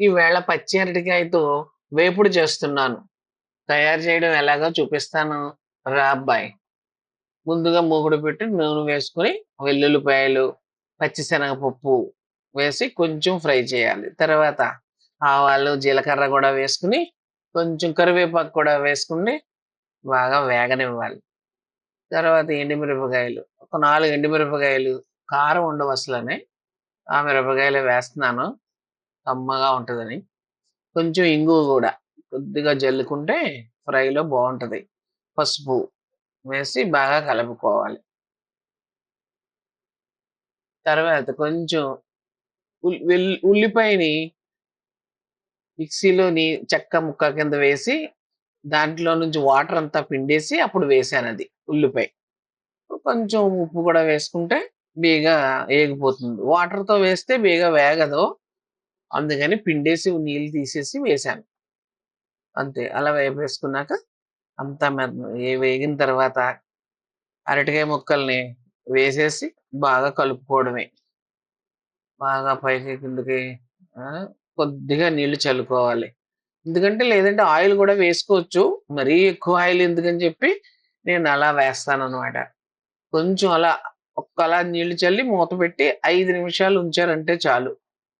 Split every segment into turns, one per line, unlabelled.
ఈవేళ పచ్చి అరటికాయతో వేపుడు చేస్తున్నాను. తయారు చేయడం ఎలాగో చూపిస్తాను. రా అబ్బాయి. ముందుగా మూగుడు పెట్టి నూనె వేసుకొని వెల్లుల్లిపాయలు పచ్చిశనగపప్పు వేసి కొంచెం ఫ్రై చేయాలి. తర్వాత ఆవాలు జీలకర్ర కూడా వేసుకుని కొంచెం కరివేపాకు కూడా వేసుకుని బాగా వేగనివ్వాలి. తర్వాత ఎండుమిరపకాయలు. ఒక నాలుగు ఎండుమిరపకాయలు కారం ఉండవు అసలనే. ఆ మిరపకాయలు వేస్తున్నాను. కమ్మగా ఉంటుందని. కొంచెం ఇంగువ కూడా. కొద్దిగా జల్లుకుంటే ఫ్రైలో బాగుంటుంది. పసుపు వేసి బాగా కలుపుకోవాలి. తర్వాత కొంచెం ఉల్లిపాయని మిక్సీలోని చెక్క ముక్క కింద వేసి దాంట్లో నుంచి వాటర్ అంతా పిండేసి అప్పుడు వేసాను అది ఉల్లిపాయ. కొంచెం ఉప్పు కూడా వేసుకుంటే బీగా వేగిపోతుంది వాటర్తో వేస్తే బీగా వేగదు. అందుకని పిండేసి నీళ్ళు తీసేసి వేసాను అంతే అలా వేపేసుకున్నాక అంతా మెత్త- వేగిన తర్వాత అరటికాయ ముక్కల్ని వేసేసి బాగా కలుపుకోవడమే. బాగా పైకి కిందకి కొద్దిగా నీళ్ళు చల్లుకోవాలి. ఎందుకంటే లేదంటే ఆయిల్ కూడా వేసుకోవచ్చు. మరీ ఎక్కువ ఆయిల్ ఎందుకని చెప్పి నేను అలా వేస్తాను అనమాట కొంచెం అలా ఒక్క అలా నీళ్ళు చల్లి మూత పెట్టి ఐదు నిమిషాలు ఉంచారంటే చాలు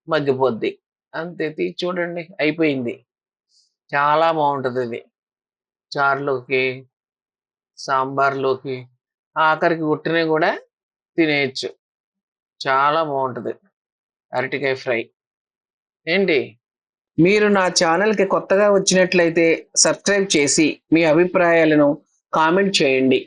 మగ్గిపోద్ది. అంతే తీసి చూడండి అయిపోయింది. చాలా బాగుంటుంది ఇది. చారులోకి సాంబార్లోకి ఆఖరికి ఉట్టిన కూడా తినేయచ్చు. చాలా బాగుంటుంది. అరటికాయ ఫ్రై. ఏంటి? మీరు నా ఛానల్కి కొత్తగా వచ్చినట్లయితే సబ్స్క్రైబ్ చేసి మీ అభిప్రాయాలను కామెంట్ చేయండి.